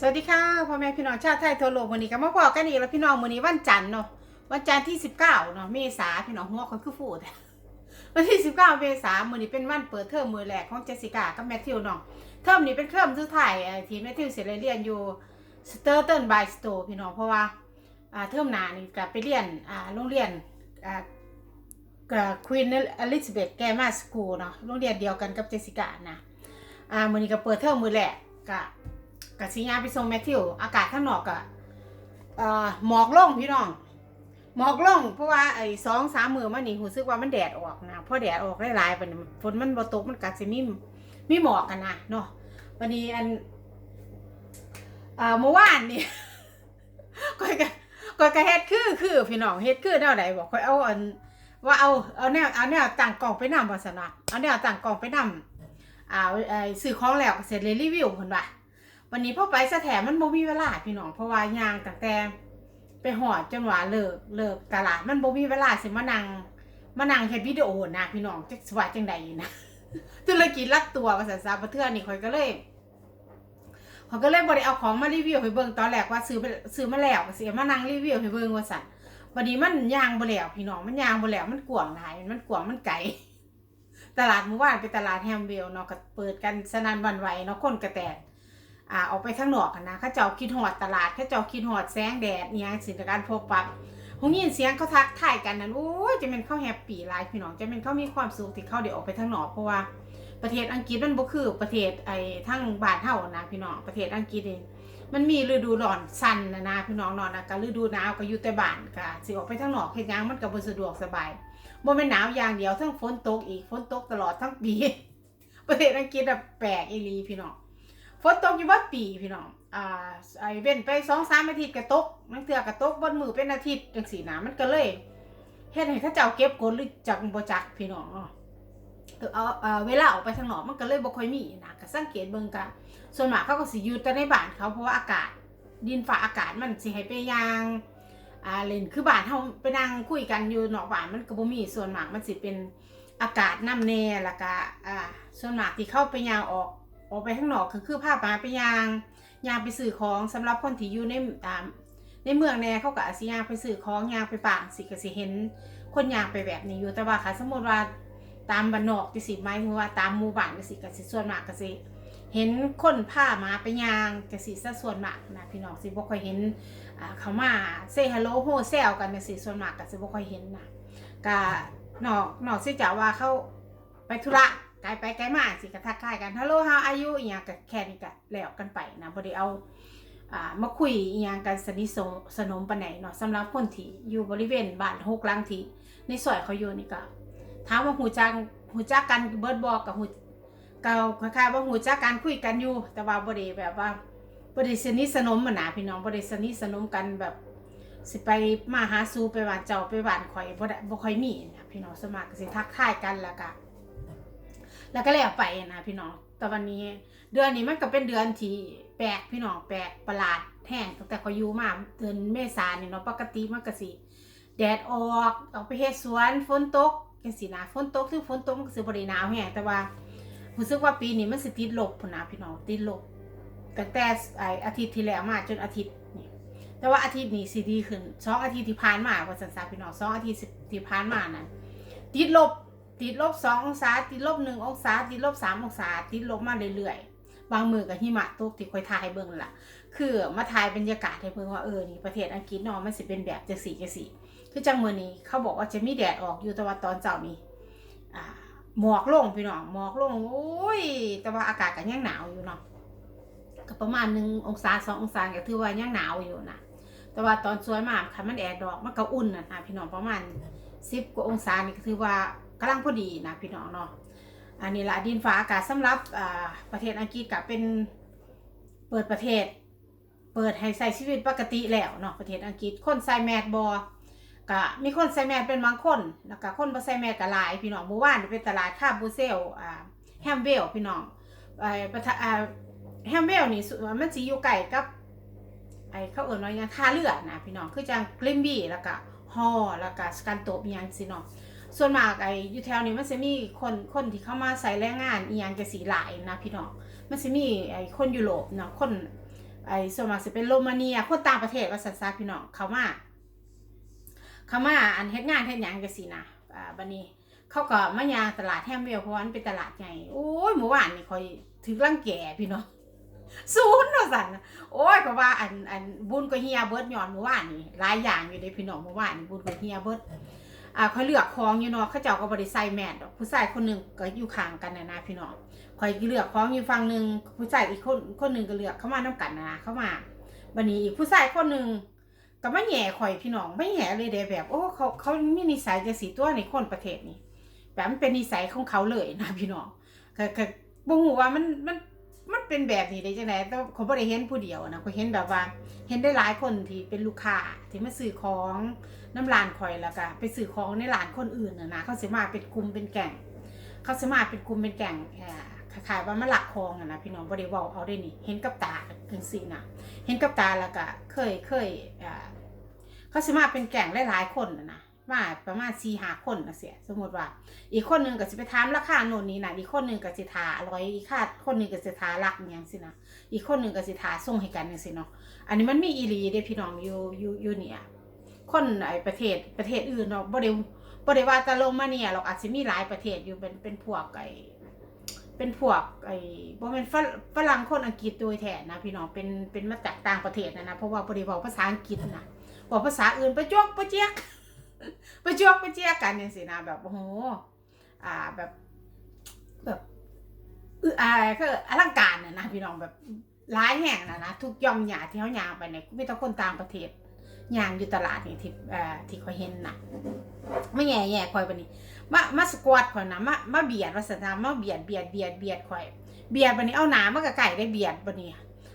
สวัสดีค่ะพ่อแม่พี่น้องชาติไทยทั่วโลกวันนี้ก็มาพอกันอีกแล้วพี่น้องวันนี้วันจันทร์เนาะวันจันทร์ที่สิบเก้าเนาะเมษาพี่น้องหัวคนคือฟูดวันที่สิบเก้าเมษาวันนี้เป็นวันเปิดเทอมมือแรกของเจสสิก้ากับแมทธิวเนาะเทอมนี้เป็นเทอมสุดท้ายที่แมทธิวเสร็จเรียนอยู่สเตอร์เทนบายสโตพี่น้องเพราะว่าเทอมหน้านี่ก็ไปเรียนโรงเรียนควีนอลิซาเบธแกมาสคูลเนาะโรงเรียนเดียวกันกับเจสสิก้านะอ่าวันนี้ก็เปิดเทอมมือแรกก็ กับสิยาไปส่งแมทธิวอากาศข้างนอกอะเอ่อหมอกลงพี่น้อง หมอกลงเพราะว่าไอ้สองสามมือมานี่รู้สึกว่ามันแดดออกนะพอแดดออกหลายๆไปฝนมันบ่ตกมันกัดสิมีมีหมอกกันนะเนาะวันนี้อันเอ่อเมื่อวานนี่ก้อยกะก้อยกะเฮ็ดคือคือพี่น้องเฮ็ดคือแนวไหนบอกก้อยเอาอันว่าเอาเอาแนวเอาแนวต่างกล่องไปนำว่าซั่นะเอาแนวต่างกล่องไปนำอ่าไอ้ซื้อของแล้วเสร็จเลยรีวิวเพิ่นว่า วันนี้พ่อไปสะแถมมันบ่มีเวลาพี่น้องเพราะว่ายางตั้งแต่ไปหอดจนว่าเลิกเลิกตลาดมันบ่มีเวลาสิมานั่งมานั่งเฮ็ดวิดีโอนะพี่น้องจักสว่าจังใดนะธุรกิจลักตัวว่าซั่นซะบ่เทื่อนี่ข่อยก็เลยข่อยก็เลยบ่ได้เอาของมารีวิวให้เบิ่งตอนแรกว่าซื้อซื้อมาแล้วก็สิเอามานั่งรีวิวให้เบิ่งว่าซั่นวันนี้มันยางบ่แล้วพี่น้องมันยางบ่แล้วมันกว้างหลายมันกว้างมันไกลตลาดเมื่อวานเป็นตลาดแฮมเบลเนาะก็เปิดกันสนั่นวันไหวเนาะคนกระแตก อ่าออกไปข้างนอกันนะเขาเจ้าคิดหอดตลาดเขาเจ้าคิดหอดแสงแดดเนี่ยสินการพบปะหงยินเสียงเขาทักทายกันนั้นโอ้ยจะเป็นเขาแฮปปี้หลายพี่น้องจะเป็นเขามีความสุขที่เขาได้ออกไปข้างนอกเพราะว่าประเทศอังกฤษมันบ่คือประเทศไอ้ทั้งบ้านเฮานะพี่น้องประเทศอังกฤษเองมันมีฤดูร้อนสั้นนะนะพี่น้องนอนนะก็ฤดูหนาวก็อยู่แต่บ้านค่ะสิออกไปข้างนอกเฮ็ดหยังมันก็บ่สะดวกสบายบ่แม่นหนาวอย่างเดียวทั้งฝนตกอีกฝนตกตลอดทั้งปี ประเทศอังกฤษอะแปลกอีหลีพี่น้อง ฝนตกอยู่วัดปีพี่น้อง อ่าไอเว้นไปสองสามอาทิตย์ก็ตกมันเถื่อกระตกบนมือเป็นอาทิตย์จังสีหนะมันก็เลยเฮ็ดให้เขาเจ้าเก็บกดหรือจักบ่จักพี่น้องเนาะเออเอาเวลาออกไปทางนอกมันก็เลยบ่ค่อยมีนะก็สังเกตเบิ่งกันส่วนมากเขาก็สิอยู่แต่ในบ้านเขาเพราะว่าอากาศ ดินฟ้าอากาศมันสิให้ไปยางอ่าเล่นคือบ้านเฮาไปนั่งคุยกันอยู่นอกบ้านมันก็บ่มีส่วนมากมันสิเป็นอากาศน้ำแน่แล้วก็อ่าส่วนมากที่เข้าไปยางออก ออกไปข้างนอกคือคือภาพมาไปยางยางไปสื่อของสำหรับคนที่อยู่ในตามในเมืองแน่เขาก็อาสิยางไปสื่อของยางไปป่าสิก็สิเห็น คนยางไปแบบนี้อยู่แต่ว่าค่ะสมมติว่าตามบ้านนอกที่สิหมายถึงว่าตามหมู่บ้านก็สิก็สิส่วนมากก็สิเห็นคนผ้ามาไปยางก็สิซะส่วนมากนะพี่น้องสิบ่ค่อยเห็นอ่าเขามาเซฮัลโหลโฮเซลกันจังสิส่วนมากก็สิบ่ค่อยเห็นนะก็นอกนอกสียจาว่าเขาไปธุระ ไกลไปไกลมาสิกระทักทายกันฮัลโหลฮาวอายุอีหยังก็แค่นี้ก็แล้วกันไปนะบ่ได้เอาอ่ามาคุยอีหยังกันสนิทสนมปานใดเนาะสำหรับคนที่อยู่บริเวณบ้านหกหลังที่ในซอยเขาอยู่นี่ก็ถามว่าหูจักหูจักกันเบิดบอกกับหูเก่าคล้ายๆว่าหูจักกันคุยกันอยู่ แต่ว่าบ่ได้แบบว่าบ่ได้สนิทสนมมันนะพี่น้องบ่ได้สนิทสนมกันแบบสิไปมาหาสู่ไปบ้านเจ้าไปบ้านข่อยบ่ได้บ่ค่อยมีนะพี่น้องสมัครก็สิทักทายกันแล้วก็ แล้วก็แล้วไปนะพี่น้องแต่วันนี้เดือนนี้มันก็เป็นเดือนที่แปลกพี่น้องแปลกประหลาดแห้งตั้งแต่เขาอยู่มาเดือนเมษาเนี่ยเนาะปกติมันก็สิแดดออกออกไปเฮ็ดสวนฝนตกจังซี่นะฝนตกถึงฝนตกมันก็สิบ่ได้หนาวแห้งแต่ว่ารู้สึกว่าปีนี้มันสิติดลบพุ่นนะพี่น้องติดลบตั้งแต่ไออาทิตย์ที่แล้วมาจนอาทิตย์นี่แต่ว่าอาทิตย์นี้สิดีขึ้นสองอาทิตย์ที่ผ่านมาว่าซั่นๆพี่น้องสองอาทิตย์ที่ผ่านมานั้นติดลบ ติดลบสององศา ติดลบหนึ่งองศา ติดลบสามองศา ติดลบมาเรื่อยๆ บางมือกับหิมะตกที่คอยถ่ายเบิ่งล่ะ คือมาถ่ายบรรยากาศให้เบิ่งว่าเออนี่ประเทศอังกฤษเนาะมันสิเป็นแบบจังสี่จังสี่คือจังมือนี้เขาบอกว่าจะมีแดดออกอยู่ต่ว่าตอนเช้านี้อ่าหมอกลงพี่น้องหมอกลงโอ้ย แต่ว่าอากาศก็ยังหนาวอยู่เนาะก็ประมาณหนึ่งองศาสององศาก็ถือว่ายังหนาวอยู่นะแต่ว่าตอนสวยมากคันมันแดดดอกมันก็อุ่นนะนะพี่น้องประมาณสิบกว่าองศานี่ก็ถือว่า กำลังพอดีนะพี่น้องเนาะอันนี้ละดินฟ้าอากาศสำหรับอ่าประเทศอังกฤษก็เป็นเปิดประเทศ เปิดให้ใส่ชีวิตปกติแล้วเนาะประเทศอังกฤษคนใส่แมสบอก็มีคนใส่แมสเป็นบางคนแล้วก็คนบ่ใส่แมสก็หลายพี่น้องเมื่อวานเป็นตลาดคาบูเซลอ่าแฮมเวลพี่น้องไอ้ประทาแฮมเวลนี่มันสิอยู่ใกล้กับไอ้เขาเอิ้นว่าหยังท่าเรือนะพี่น้องคือจังกลิมบี้แล้วก็ฮอแล้วก็สกันโตบอหยังสิเนาะ ส่วนมากไอ้อยู่แถวนี้มันจะมีคนคนที่เข้ามาใส่แรงงานอีหยังจะสีหลายนะพี่น้องมันจะมีไอ้คนยุโรปเนาะคนไอ้ส่วนมากสิเป็นโรมาเนียคนต่างประเทศว่าสันซาพี่น้องเขามาเขามาอันเฮ็ดงานเฮ็ดหยังจังซี่นะอ่าบัดนี้เขาก็มายางตลาดแฮมเวลเพราะว่ามันเป็นตลาดใหญ่โอ้ยเมื่อวานนี่คอยถึงรังแก่พี่น้องศูนย์ว่าสั่นโอ้ยก็ว่าอันอันบุญก็เฮียเบิดย้อนเมื่อวานนี่หลายอย่างอยู่เด้พี่น้องเมื่อวานนี่บุญก็เฮียเบิด อ่าเขาเลือกของอยู่เนาะเขาเจ้าก็บ่ได้ใส่แมสดอกผู้ชายคนหนึ่งก็อยู่ข้างกันนะนะพี่น้องคอยเลือกของอยู่ฝั่งหนึ่งผู้ชายอีกคนคนหนึ่งก็เลือกเข้ามานํกันนะนะเข้ามาบัดนี้อีกผู้ชายคนหนึ่งก็ไมาแหย่ข่อยพี่น้องไม่แหย่เลยเด้แบบโอ้เขาเขามีนิสัยจังซี่ตัวในคนประเทศนี้แบบมันเป็นนิสัยของเขาเลยนะพี่น้องก็ก็บ่ฮู้ว่ามันมันมันเป็นแบบนี้ได้จังไดแต่เขาบ่ได้เห็นผู้เดียวนะเขาเห็นแบบว่า เห็นได้หลายคนที่เป็นลูกค้าที่มาซื้อของ น้ำร้านข่อยแล้วก็ไปซื้อของในร้านคนอื่นน่ะนะเขาสิมาเป็นกลุ่มเป็นแก่ง เขาสิมาเป็นกลุ่มเป็นแก่งเอ่อคล้ายๆว่ามาหลักของอะนะพี่น้องบ่ได้เว้าเอาได้นี่ เห็นกับตาจังซี่นะเห็นกับตาแล้วก็เคยเคยเอ่อเขาสิมาเป็นแก่งหลายๆคนนะนะมาประมาณ4 5คนนะเสียสมมติว่า อีกคนหนึ่งก็สิไปถามราคาโน่นนี้นะอีกคนหนึ่งก็สิทาร้อยอีกค่าคนหนึ่งก็สิทาลักอย่างสินะอีกคนหนึ่งก็สิทาส่งให้กันจังซี่เนาะอันนี้มันมีอีหลีเด้พี่น้องอยู่อยู่อยู่เนี่ย คนไอ้ประเทศประเทศอื่นเนาะบ่ได้บ่ได้ว่าแต่ลมาเนี่ยหรอกอาจสิมีหลายประเทศอยู่เป็นเป็นพวกไอ้เป็นพวกไอ้บ่แม่นฝรฝรั่งคนอังกฤษโดยแท้นะพี่น้องเป็นเป็นมาจากต่างประเทศนะนะเพราะว่าบ่ได้เว้าภาษาอังกฤษนะเว้าภาษาอื่นไปจวกไปเจียกไปจวกไปเจียกกันจังซี่นะแบบโอ้โหอ่าแบบแบบอืออาก็อลังการน่ะนะพี่น้องแบบร้ายแห่งนะนะทุกย่อมหยาที่เขายาไปเนี่ยมีแต่คนต่างประเทศ ยางอยู่ตลาดนี่ที่เอ่อที่เขาเห็นนะไม่แย่แย่คอยปะนี่มามาสควอตคอยนะมามาเบียดวัสนามาเบียดเบียดเบียดเบียดคอย เบียดบันนี้เอาหนามากับไก่ได้เบียดบันนี้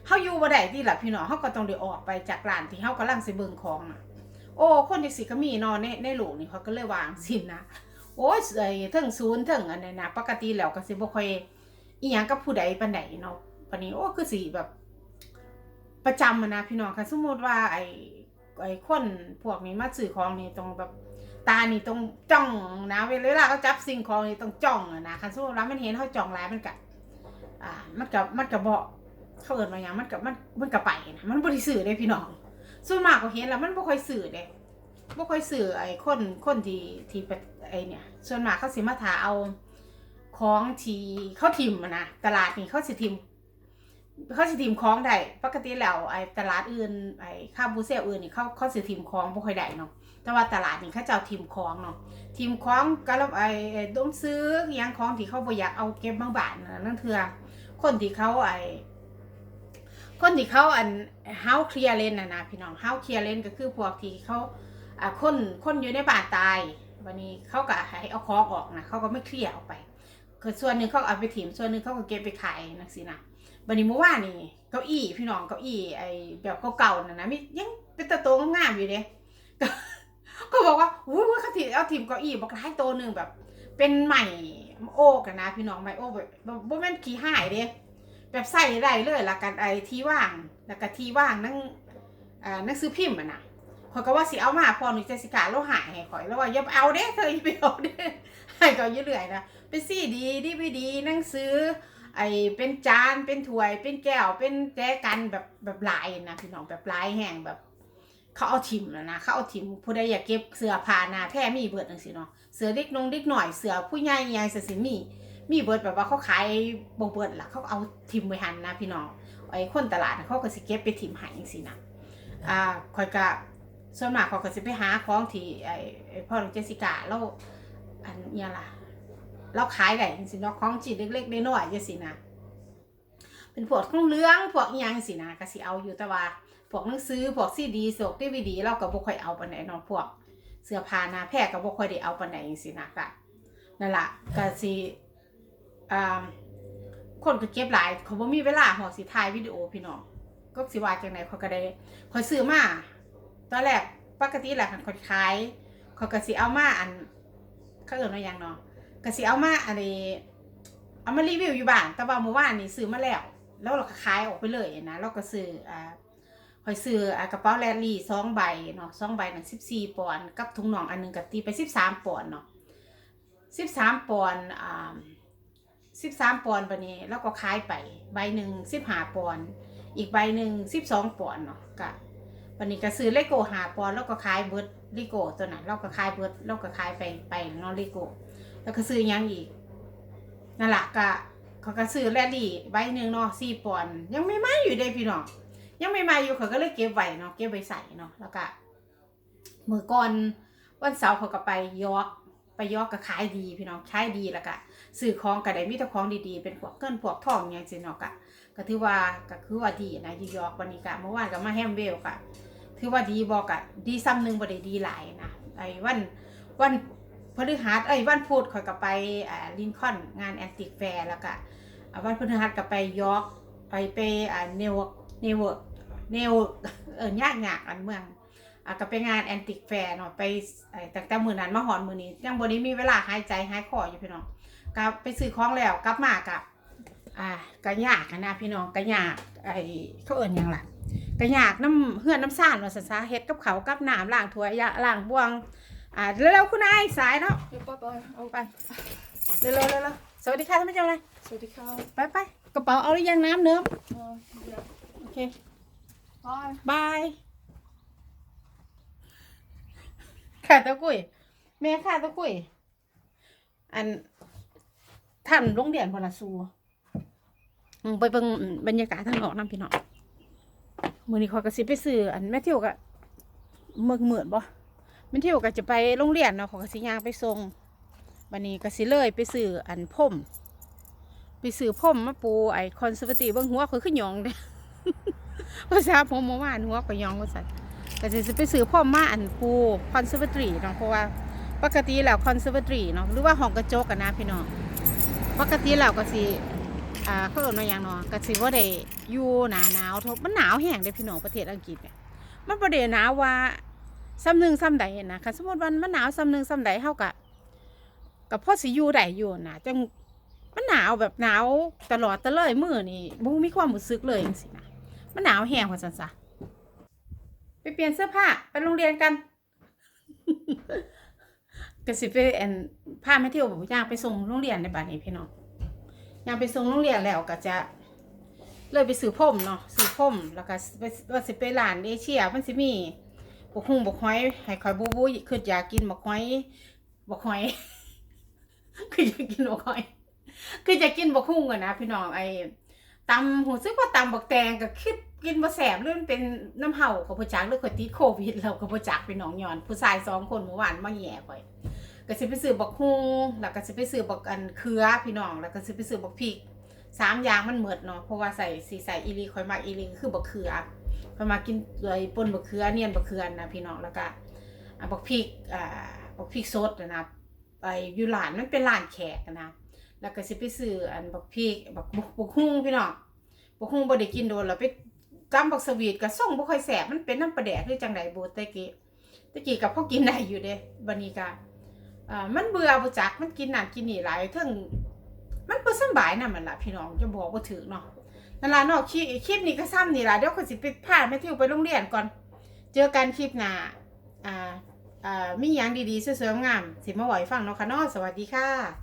เฮาอยู่บ่ได้ที่ล่ะพี่น้องเฮาก็ต้องได้ออกไปจากร้านที่เฮากำลังสิเบิ่งของน่ะโอ้คนที่สิก็มีนอนในในโลกนี่เขาก็เลยวางสินนะโอ้ยไอ้เทิงศูนย์เทิงอันนั้นนะปกติแล้วก็สิบ่ค่อยอีหยังกับผู้ใดปานใดเนาะปานนี้โอ้คือสิแบบ ประจำนะพี่น้องค่ะสมมุติว่าไอ้ ไอ้คนพวกนี้มาซื้อของนี่ต้องแบบตานี่ต้องจ้องนะเวลาเขาจับสิ่งของนี่ต้องจ้องนะคันสมมุติว่ามันเห็นเขาจ้องหลายมันก็อ่ามันก็มันก็บ่เขาเอิ้นว่าหยังมันก็มันมันก็ไปนะมันบ่ได้ซื้อเด้พี่น้อง ส่วนมากก็เห็นแล้วมันบ่ค่อยซื้อเด้บ่ค่อยซื้อไอ้คนคนที่ที่ไปไอ้เนี่ย ส่วนมากเขาสิมาถาเอาของที่เขาทิมนะตลาดนี่เขาสิทิม เขาสิทิมของได้ปกติแล้วไอ้ตลาดอื่นไอ้คาบูเซลอื่นนี่เขาเขาสิทิมของบ่ค่อยได้เนาะแต่ว่าตลาดนี่เขาจะเอาทิมของเนาะทิมของก็แล้วไอ้ต้องซื้อยังของที่เขาบ่อยากเอาเก็บบางบาทนั่นเถื่อคนที่เขาไอ้คนที่เขาอันเฮาเคลียร์เลนน่ะนะพี่น้องเฮาเคลียร์เลนก็คือพวกที่เขาอ่าคนคนอยู่ในบ้านตาย วันนี้เขาก็ให้เอาของออกนะเขาก็ไม่เคลียร์ออกไปคือส่วนหนึ่งเขาเอาไปถิ่มส่วนหนึ่งเขาก็เก็บไปขายนักสินะ วันนี้เมื่อวานนี่เก้าอี้พี่น้องเก้าอี้ไอ้แบบเก่าๆน่ะนะมียังเป็นตะโตงามๆอยู่เด้ก็บอกว่าอุ้ยเขาถิ่เอาถิ่มเก้าอี้บอกให้โตวหนึ่งแบบ เป็นใหม่โอ้กันนะ พี่น้องใหม่โอ้แบบแบบบ่แม่นขี้หายเด้แบบใส่ได้เลยละกันไอ้ที่ว่างแล้วก็ที่ว่างนั่งอ่านังสือพิมพ์อะนะข่อยก็ว่าสิเอามาพอหนูเจสิกาเราหายให้ข่อยแล้วว่าอย่าเอาเด้เธออย่าไปเอาเด้ให้ก็ยืดเรื่อยนะเป็นซีดีดีวีดีนั่งสือ ไอเป็นจานเป็นถ้วย เป็นแก้ว เป็นแจกันแบบแบบลายนะพี่น้องแบบลายแห้งแบบ เขาเอาทิมแล้วนะเขาเอาทิมผู้ใดอยากเก็บเสื้อผ้าหนาแพร่มีเบิดจังซี่เนาะเสื้อเด็กนงเด็กหน่อยเสื้อผู้ใหญ่ใหญ่เสื้อสิมีมีเบิดแบบว่าเขาขายบ่เบิดล่ะเขาเอาทิมไว้หันนะพี่น้องไอ้คนตลาดเขาก็สิเก็บไปทิมให้จังซี่นะอ่าข่อยก็ส่วนมากเขาก็จะไปหาของที่ไอ้พ่อของเจสิก้าเราอันนี้ล่ะ เราขายได้จริงๆเนาะของจีนเล็กๆน้อยๆจังซี่นะเป็นพวกของเรื่องพวกอิหยังสินะก็สิเอาอยู่แต่ว่าพวกหนังสือพวกซีดีสกดีวีดีเราก็บ่ค่อยเอาปานใดเนาะพวก เสื้อผ้าหน้าแพรก็บ่ค่อยได้เอาปานใดจังซี่นะก็นั่นล่ะก็สิอ่าคนก็เก็บหลายเขาบ่มีเวลาหอสิถ่ายวิดีโอพี่น้องก็สิว่าจังไดเขาก็ได้คอยซื้อมาตอนแรกปกติแหละคันขายเขาก็สิเอามาอันเขาเอิ้นว่าหยังเนาะ ก็สิเอามาอันนี้เอามารีวิวอยู่บ้าน แต่ว่าเมื่อวานนี่ซื้อมาแล้ว แล้วเราก็ขายออกไปเลยนะ เราก็ซื้ออ่าคอยซื้อกระเป๋าแลนลี่สองใบเนาะสองใบนั่นสิบสี่ปอนด์กับถุงน่องอันหนึงก็ตีไปสิบสามปอนด์เนาะสิบสามปอนด์อ่าสิบสามปอนด์บัดนี้แล้วก็ขายไปใบหนึ่งสิบห้าปอนด์อีกใบหนึ่งสิบสองปอนด์เนาะกะวันนี้ก็ซื้อเลโก้หาปอนด์แล้วก็ขายเบิร์ดเลโก้ตัวนั้นเราก็ขายเบิร์ดเราก็ขายไปไปเนาะเลโก้ แล้วก็ซื้อหยังอีกนั่นแหละกะเขาก็ซื้อแรดดี้ใบหนึ่งเนาะสี่ปอนยังไม่มาอยู่เด้พี่น้องยังไม่มาอยู่เขาก็เลยเก็บไว้เนาะเก็บไว้ใส่เนาะแล้วก็มือก่อนวันเสาร์เขาก็ไปยอกไปยอกก็ขายดีพี่น้องขายดีแล้วก็ซื้อของก็ได้มีแต่ของดีๆ เป็นพวกเกินพวกทองอย่างสิเนาะกะก็ถือว่าก็คือว่าดีนะยูยอกวันนี้กะเมื่อวานก็มาแฮมเวลกะถือว่าดีบอกกะดีซ้ำหนึ่งบ่ได้ดีหลายนะไอ้วันวัน พฤหัสไอ้ยวันพุธข่อยก็ไปอ่าลินคอนงานแอนติกแฟร์แล้วก็อ่าวันพฤหัสก็ไปยอร์กไปไปอ่าเนวเนวเนวเออยากยากอันเมืองอะก็ไปงานแอนติกแฟร์เนาะไปไอ้ตั้งแต่มื้อนั้นมาหอนมื้อนี้ยังบ่ได้มีเวลาหายใจหายคออยู่พี่น้องก็ไปซื้อของแล้วกลับมากะอ่ากะยากนะพี่น้องกะยากไอ้เขาเอิ้นยังล่ะกะยากน้ำเฮือนน้ำซ่านว่าซะเฮ็ดกับเขากับน้ำล้างถ้วยยะล้างบวง อ่าเร็วๆคุณนายสายเนาะเดี๋ยวป้าไปเอาไปเร็วๆเร็วๆสวัสดีค่ะท่านผู้ชมเลยสวัสดีค่ะไปไปกระเป๋าเอาหรือยังน้ำเนื้อเออเดี๋ยวโอเคบายบายค่ะตะกุยแม่ค่ะตะกุยอันท่านโรงเรียนพลสูอืมไปเบิ่งบรรยากาศทางนอกนํพี่น้องมื้อนี้ขอยก็สิไปซื้ออันแม่เที่ยวก็เมืองเหมือนบ่ ม่เที่ยวก็จะไปโรงเรียนเนาะขอยก็สิยางไปส่งวันนี้กสิเลยไปซื้ออันพ่มไปซื้อพ่มมาปูไอคอนเซอร์วทีเบิ่งหัวข่อยคือหยองเด้ภาษาผมเมื่อวานหัวก็ยองว่าซั่นก็สิไปซื้อพ่มมาอันปูคอนเซอร์วทีเนาะเพราะว่าปกติแล้วคอนเซอร์วทีเนาะหรือว่าห้องกระจกกันนะพี่น้องปกติแล้วก็สิอ่าเขาเอิ้นว่าหยังเนาะก็สิบ่ได้อยู่หนาหนาวทบมันหนาวแห้งเด้พี่น้องประเทศอังกฤษเนี่ยมันบ่ได้หนาวว่า ซ้ำหนึ่งซ้ำใดนะคันสมมติว่ามันหนาวซ้ำหนึ่งซ้ำใดเฮาก็ก็พอสิอยู่ได้อยู่นะจังมันหนาวแบบหนาวตลอดตะเลยมื้อนี่บ่มีความรู้สึกเลยจังซี่นะมันหนาวแห้งว่าซั่นซะไปเปลี่ยนเสื้อผ้าไปโรงเรียนกันก็สิไปแอันพาแม่เที่ยวบ่ย่างไปส่งโรงเรียนในบัดนี้พี่น้องยังไปส่งโรงเรียนแล้วก็จะเลยไปซื้อพรมเนาะซื้อพรมแล้วก็ไปว่าสิไปร้านเอเชียมันสิมี บกฮุ่งบกหอยให้คอยบูบูคืออยากกินบกหอยบกหอย คืออยากกินบกหอย คือจะกินบกฮุ่งอะนะพี่น้องไอ้ตำหูซึกว่าตำบกแตงก็คิดกินบ่แสบเรื่องเป็นน้ำเห่ากับผู้จักหรือคนติดโควิดแล้วกับผู้จักพี่น้องย้อน ผู้ชายสองคนเมื่อวานมาแย่ข่อยก็สิไปซื้อบักฮุงแล้วก็สิไปซื้อบักอันเขือพี่น้อง แล้วก็สิไปซื้อบักพริกสามอย่างมันเหมือดเนาะเพราะว่าใส่สีใส่อีลีคอยมักอีลีคือบักเขือ คอยมากินเลยป่นบักเขือเนียนบักเขือนะพี่น้องแล้วก็อะบักพริกอ่าบักพริกสดนะไปอยู่ร้านมันเป็นร้านแขกนะแล้วก็สิไปซื้ออันบักพริกบักบักฮุงพี่น้องบักฮุงบ่ได้กินโดนแล้วไปจำบักสวีทก็ส่งบ่ค่อยแสบมันเป็นน้ำปลาแดกคือจังไดโบตะกี้ตะกี้กับพอกินได้อยู่เด้บัดนี้ก็อ่ามันเบื่อบ่จักมันกินนั่นกินนี่หลายเทั้งมันบ่สบายนำมันล่ะพี่น้องจะบอกบ่ถึกเนาะ นั่นล่ะเนาะคลิปคลิปนี้ก็ซ้ำนี่ล่ะเดี๋ยวคนสิไปพาแม่ทิวไปโรงเรียนก่อน เจอกันคลิปหน้าอ่าอ่ามีหยางดีๆสวยๆงามสิมาบอกให้ฟังเนาะค่ะเนาะสวัสดีค่ะ